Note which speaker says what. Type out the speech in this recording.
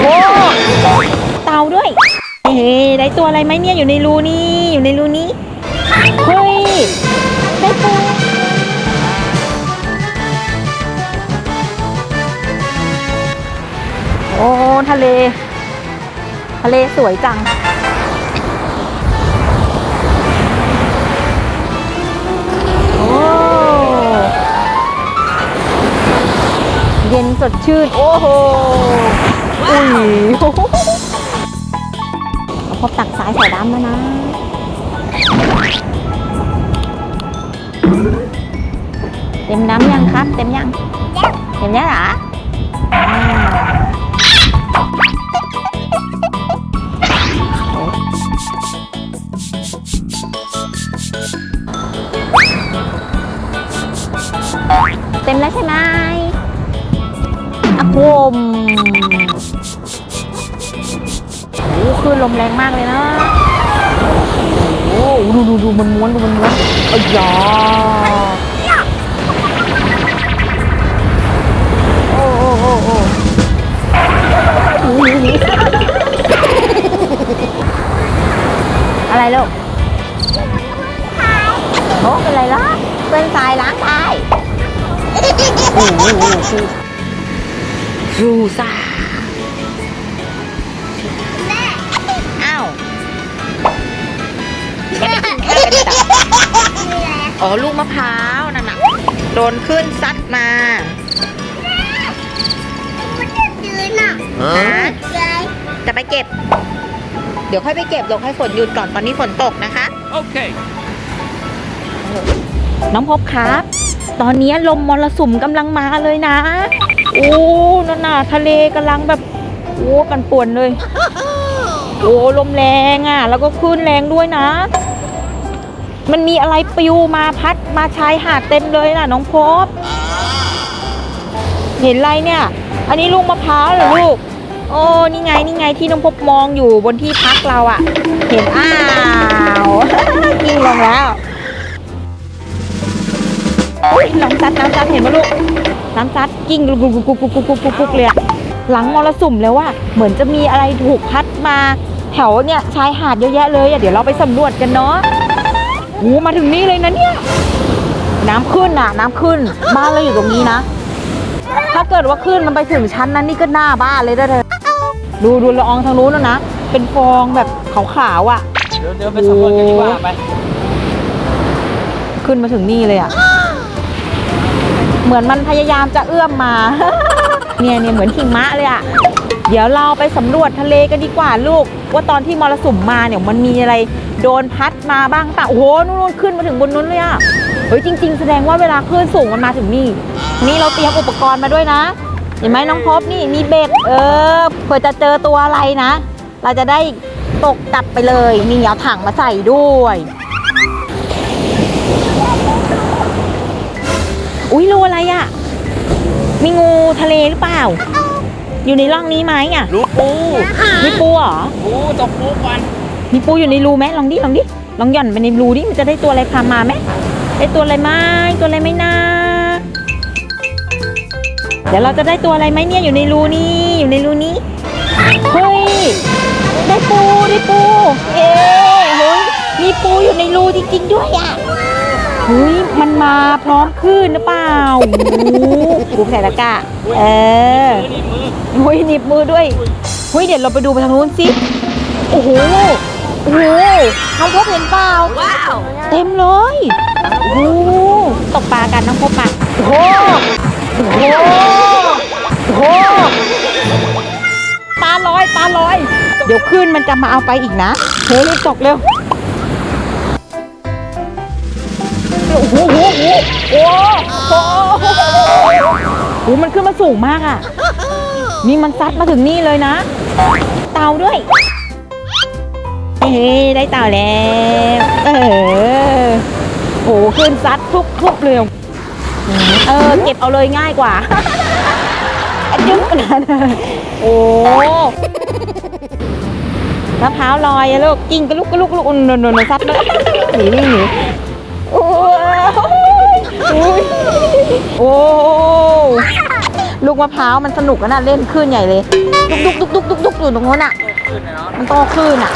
Speaker 1: โอ้เตาด้วย เฮ้ได้ตัวอะไรไหมเนี่ยอยู่ในรูนี่อยู่ในรูนี้ เฮ้ย ได้ตัวโอ้ ทะเล ทะเลสวยจัง เย็นสดชื่น โอ้โหอุ้ยเอาพอตักสายใส่ดำแล้วนะเต็มน้ำยังครับ เต็มยังเต็มยังเหรออ่าเต็มแล้วใช่ไหม อะโคมโอ้คลื่นลมแรงมากเลยนะ โอ้ดูดูดูมันม้วนดูมันม้วนอ้ยาโอ้โอ้โอ้โอ้อะไรลูกโอ้เป็นไรล่ะเป็นทรายล้างท รายโอ้โหฟูซ่าอ้าวอ๋อ ลูกมะพร้าวนั่นน่ะโดนขึ้นซัดมาฮะจะไปเก็บ เดี๋ยวค่อยไปเก็บลงให้ฝนหยุดก่อนตอนนี้ฝนตกนะคะ
Speaker 2: Okay.
Speaker 1: น้องพบครับ ตอนนี้ลมมรสุมกำลังมาเลยนะ โอ้นั่นน่ะทะเลกำลังแบบโอ้กันป่วนเลย โอ้ลมแรงอะ แล้วก็คลื่นแรงด้วยนะ มันมีอะไรปลิวมาพัดมาชายหาดเต็มเลยน่ะ น้องพบ เห็นไรเนี่ย อันนี้ลูกมะพร้าวเหรอลูก โอ้นี่ไงนี่ไงที่น้องพบมองอยู่บนที่พักเราอะเห็นอ้าวกิ้งลงแล้วอุ้ยน้ำซัดน้ำซัดเห็นไหมลูก น้ำซัดกิ้งกุกกุกกุกกุกกุกกุกกุกกุกเลยหลังมรสุมแล้วว่าเหมือนจะมีอะไรถูกพัดมาแถวเนี่ยชายหาดเยอะแยะเลยอะเดี๋ยวเราไปสำรวจกันเนาะโอ้มาถึงนี่เลยนะเนี่ยน้ำขึ้นอะน้ำขึ้นบ้านเราอยู่ตรงนี้นะ ถ้าเกิดว่าคลื่นมันไปถึงชั้นนั้นนี่ก็หน้าบ้านเลยได้เลยดูดูละอองทางนู้นแล้วนะเป็นฟองแบบขาวๆอะ
Speaker 2: เดี๋ยวเดี๋ยวไปสำรวจกันดีกว่าไป
Speaker 1: ขึ้นมาถึงนี่เลยอะ เหมือนมันพยายามจะเอื้อมมา เนี่ยเนี่ยเหมือนหิมะเลยอะเดี๋ยวเราไปสำรวจทะเลกันดีกว่าลูก ว่าตอนที่มรสุมมาเนี่ยมันมีอะไรโดนพัดมาบ้างป่ะโอ้โหนู่นๆขึ้นมาถึงบนนู้นเลยอะเฮ้ยจริง ๆ แสดงว่าเวลาคลื่นสูงมันมาถึงนี่ นี่เราเตรียมอุปกรณ์มาด้วยนะ เห็นไหมน้องพบนี่มีเบ็ดเออเผื่อจะเจอตัวอะไรนะ เราจะได้ตกกลับไปเลยนี่เอาถังมาใส่ด้วย อุ้ยรูอะไรอะ่ะ มีงูทะเลหรือเปล่า อยู่ในร่องนี้ไหมอะ
Speaker 2: ลูกปู
Speaker 1: มีปูเหรอ
Speaker 2: ปูตกปูก่อน
Speaker 1: มีปูอยู่ในรูไหมลองดิลองดิลองหย่อนไปในรูดิมันจะได้ตัวอะไรพามาไหมได้ตัวอะไรไหมตัวอะไรไหมนะเดี๋ยวเราจะได้ตัวอะไรไหมเนี่ยอยู่ในรูนี่อยู่ในรูนี้เฮ้ยได้ปูได้ปู เอ๊ะเฮ้ยมีปูอยู่ในรูจริงๆด้วยอะ เฮ้ยมันมาพร้อมคลื่นหรือเปล่าโอ้โหปูใส่ตะกร้าเออ
Speaker 2: มือนี่มือ
Speaker 1: เฮ้ยหนีบมือด้วยเฮ้ยเดี๋ยวเราไปดูไปทางนู้นสิโอ้โหโอ้โหน้องพบเห็นเปล่าว้าว เต็มเลยโอ้โหตกปลากันน้องพบปะโอ้โหโอ้โหโอ้โหปลาลอยปลาลอย เดี๋ยวขึ้นมันจะมาเอาไปอีกนะเฮ้ยรีบตกเร็ว โอ้โหโอ้มันขึ้นมาสูงมากอะ นี่มันซัดมาถึงนี่เลยนะ เต่าด้วย เฮ้ได้เต่าแล้ว เออโหขึ้นซัดทุบทุบเลยเออ เก็บเอาเลยง่ายกว่าจึ๊บขนาดนั้โอ้มะพร้าวลอยอะลูกกิ้งกระลุกกระลุกกระลุกนนนนซัดเลยหนีวิ่งหนีโอ้ โอ้ลูกมะพร้าวมันสนุกกันนะเล่นขึ้นใหญ่เลย ดุกดุกดุกดุกดุกดุกอยู่ตรงโน้นอะ มันโตขึ้นอะ